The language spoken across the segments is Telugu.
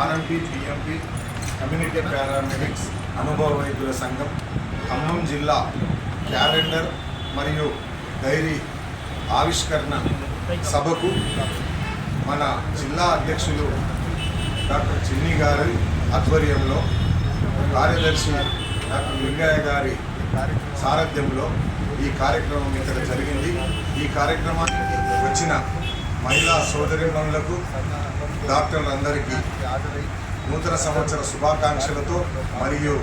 ఆర్ఎంపీ పిఎంపి కమ్యూనిటీ పారామెడిక్స్ అనుభవ వైద్యుల సంఘం ఖమ్మం జిల్లా క్యాలెండర్ మరియు డైరీ ఆవిష్కరణ సభకు మన జిల్లా అధ్యక్షులు డాక్టర్ చిన్ని గారి ఆధ్వర్యంలో కార్యదర్శి డాక్టర్ లింగయ్య గారి సారథ్యంలో ఈ కార్యక్రమం ఇక్కడ జరిగింది. ఈ కార్యక్రమానికి వచ్చిన మహిళా సోదరిమణులకు డాక్టర్లందరికీ నూతన సంవత్సర శుభాకాంక్షలతో మరియు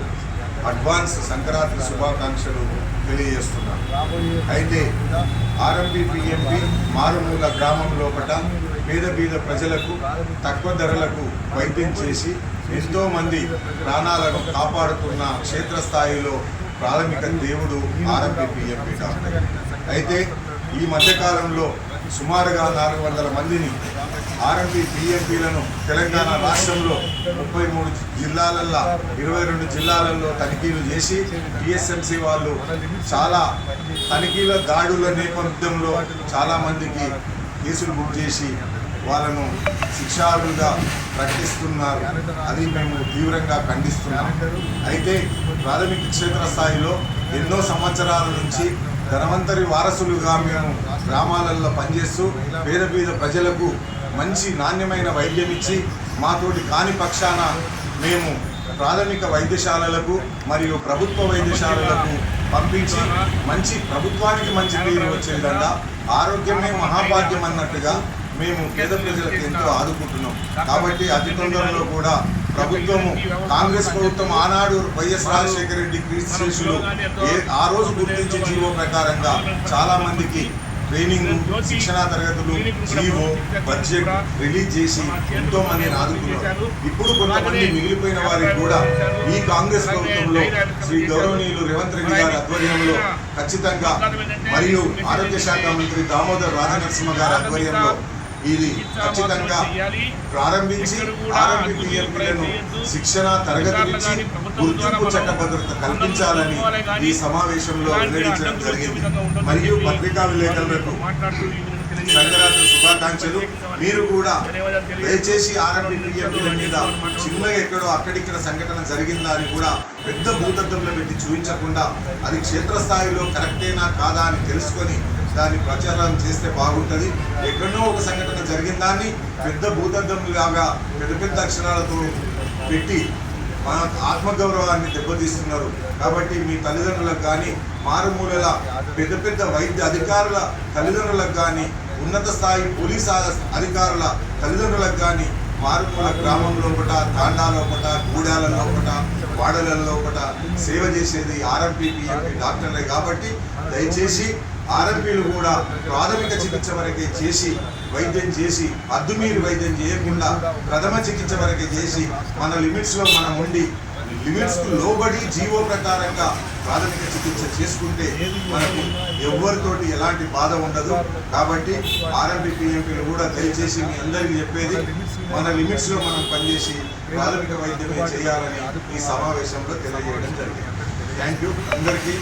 అడ్వాన్స్ సంక్రాంతి శుభాకాంక్షలు తెలియజేస్తున్నాను. అయితే ఆర్ఎంపిపిఎంపి మారుమూల గ్రామం లోపల పేద బీద ప్రజలకు తక్కువ ధరలకు వైద్యం చేసి ఎంతోమంది ప్రాణాలను కాపాడుతున్న క్షేత్రస్థాయిలో ప్రాథమిక దేవుడు ఆర్ఎంపిపిఎంపి డాక్టర్. అయితే ఈ మధ్యకాలంలో సుమారుగా నాలుగు వందల మందిని ఆర్ఎంపీ పిఎంపీలను తెలంగాణ రాష్ట్రంలో ముప్పై మూడు జిల్లాలల్లో ఇరవై రెండు జిల్లాలలో తనిఖీలు చేసి పిఎస్ఎంసి వాళ్ళు చాలా తనిఖీల దాడుల నేపథ్యంలో చాలామందికి కేసులు బుక్ చేసి వాళ్ళను శిక్షార్హులుగా ప్రకటిస్తున్నారు అది మేము తీవ్రంగా ఖండిస్తున్నాం. అయితే ప్రాథమిక క్షేత్ర స్థాయిలో ఎన్నో సంవత్సరాల నుంచి ధనవంతరి వారసులుగా మేము గ్రామాలలో పనిచేస్తూ పేద పేద ప్రజలకు మంచి నాణ్యమైన వైద్యం ఇచ్చి మాతోటి కాని పక్షాన మేము ప్రాథమిక వైద్యశాలలకు మరియు ప్రభుత్వ వైద్యశాలలకు పంపించి మంచి ప్రభుత్వానికి మంచి పేరు వచ్చే విధంగా ఆరోగ్యమే మహాభాగ్యం అన్నట్టుగా మేము పేద ప్రజలకు ఎంతో ఆదుకుంటున్నాం. కాబట్టి అతి తొందరలో కూడా ప్రభుత్వము కాంగ్రెస్ ప్రభుత్వం ఆనాడు వైఎస్ రాజశేఖర రెడ్డి కీర్తిశేషులు ఆ రోజు గుర్తించే జీవో ప్రకారంగా చాలా మందికి ట్రైనింగ్ శిక్షణా తరగతులు జీవో బడ్జెట్ రిలీజ్ చేసి ఎంతో మందిని ఆదుకున్నారు. ఇప్పుడు కొంతమంది మిగిలిపోయిన వారికి కూడా ఈ కాంగ్రెస్ ప్రభుత్వంలో శ్రీ గౌరవనీయులు రేవంత్ రెడ్డి గారి ఆధ్వర్యంలో ఖచ్చితంగా మరియు ఆరోగ్య శాఖ మంత్రి దామోదర్ రాజనరసింహ గారి ఆధ్వర్యంలో ఇది ఖచ్చితంగా ప్రారంభించి శిక్షణ తరగతులిచ్చి గుర్తింపు చట్టభద్రత కల్పించాలని ఈ సమావేశంలో వెల్లడించడం జరిగింది. మరియు పత్రికా విలేకరులకు సంక్రాంతి శుభాకాంక్షలు. మీరు కూడా దయచేసి ఆర్ఎంపీ మీద చిన్నగా ఎక్కడో అక్కడిక్కడ సంఘటన జరిగిందా అని కూడా పెద్ద భూతత్వంలో పెట్టి చూపించకుండా అది క్షేత్రస్థాయిలో కరెక్టేనా కాదా అని తెలుసుకొని దాన్ని ప్రచారం చేస్తే బాగుంటుంది. ఎక్కడో ఒక సంఘటన జరిగిన దాన్ని పెద్ద భూతద్దం లాగా పెద్ద పెద్ద అక్షరాలతో పెట్టి మన ఆత్మగౌరవాన్ని దెబ్బతీస్తున్నారు. కాబట్టి మీ తల్లిదండ్రులకు కానీ మారుమూలల పెద్ద పెద్ద వైద్య అధికారుల తల్లిదండ్రులకు కానీ ఉన్నత స్థాయి పోలీస్ అధికారుల తల్లిదండ్రులకు కానీ మారుమూల గ్రామంలో ఒకట తాండాలో ఒకట గూడాలలో ఒకట వాడలలో ఒకట సేవ చేసేది ఆర్ఎంపీ డాక్టర్లే కాబట్టి దయచేసి ఆర్ఎంపీలు కూడా ప్రాథమిక చికిత్స వరకే చేసి వైద్యం చేసి అద్దుమీరి వైద్యం చేయకుండా ప్రథమ చికిత్స వరకే చేసి మన లిమిట్స్లో మనం ఉండి లిమిట్స్కు లోబడి జీవో ప్రకారంగా ప్రాథమిక చికిత్స చేసుకుంటే మనకు ఎవరితోటి ఎలాంటి బాధ ఉండదు. కాబట్టి ఆర్ఎంపీ పిఎంపీలు కూడా దయచేసి మీ అందరికీ చెప్పేది మన లిమిట్స్లో మనం పనిచేసి ప్రాథమిక వైద్యమే చేయాలని ఈ సమావేశంలో తెలియజేయడం జరిగింది. థ్యాంక్ యూ అందరికీ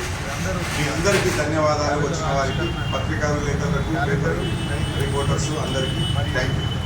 మీ అందరికీ ధన్యవాదాలు. వచ్చిన వారికి పత్రికా విలేకరులకు పేపర్ రిపోర్టర్స్ అందరికీ థ్యాంక్ యూ